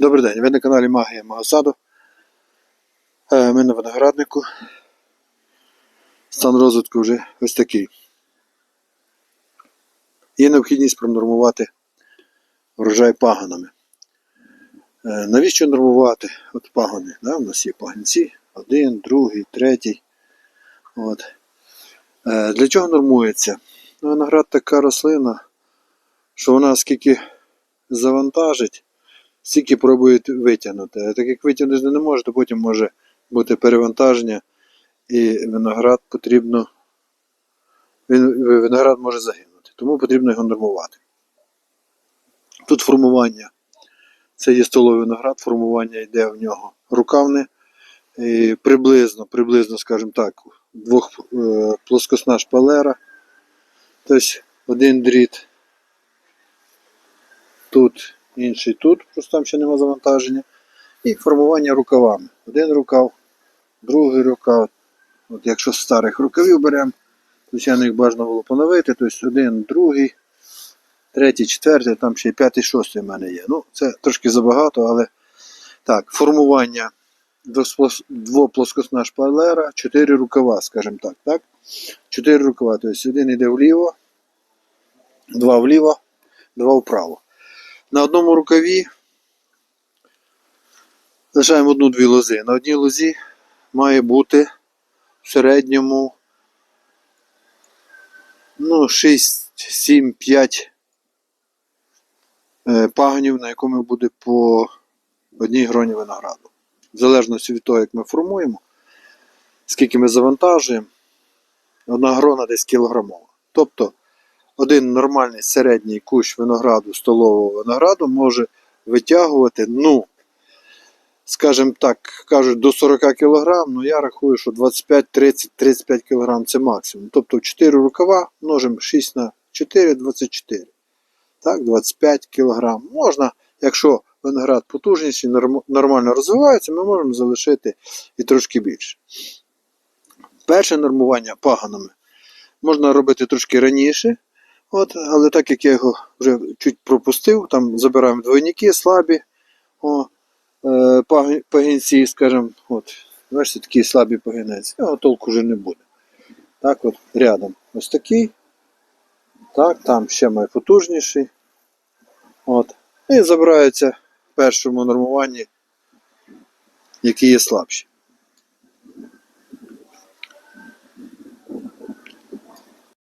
Добрий день, ви на каналі Магія Могосаду. Е, Ми на винограднику. Стан розвитку вже ось такий. Є необхідність пронормувати врожай паганами. Е, Навіщо нормувати от пагони? Да? У нас є пагінці, один, другий, третій. От. Е, Для чого нормується? Ну, Виноград така рослина, що вона скільки завантажить, стільки пробують витягнути. А так як витягнути не може, то потім може бути перевантаження, і виноград потрібно. Він, виноград може загинути, тому потрібно його нормувати. Тут формування. Це є столовий виноград, формування йде в нього рукавне. І приблизно, приблизно, скажімо так, двох е, плоскосна шпалера. Тобто один дріт тут, інший тут, просто там ще нема завантаження. І формування рукавами. Один рукав, другий рукав. От якщо з старих рукавів беремо, звичайно, їх бажано було поновити. Тобто один, другий, третій, четвертий, там ще й п'ятий, шостий в мене є. Ну, це трошки забагато, але так, формування двоплоскосна шпалера, чотири рукава, скажімо так. так? Чотири рукава. Тобто один йде вліво, два вліво, два вправо. На одному рукаві лишаємо одну-дві лози. На одній лозі має бути в середньому ну, 6, 7, 5 е, пагонів, на якому буде по одній гроні винограду. В залежності від того, як ми формуємо, скільки ми завантажуємо, одна грона десь кілограмова. Тобто один нормальний середній кущ винограду, столового винограду може витягувати, ну, скажімо так, кажуть, до 40 кг, ну я рахую, що 25, 30, 35 кг це максимум. Тобто 4 рукава множимо 6 на 4, 24. Так, 25 кг. Можна, якщо виноград потужніший, норм- нормально розвивається, ми можемо залишити і трошки більше. Перше нормування паганами можна робити трошки раніше. От, але так як я його вже чуть пропустив, там забираємо двойники слабі, о, е, пагінці, скажімо, от, бачите, такий слабий пагінець, його толку вже не буде. Так от, рядом ось такий. Так, там ще має потужніший. От. І забираються в першому нормуванні, які є слабші.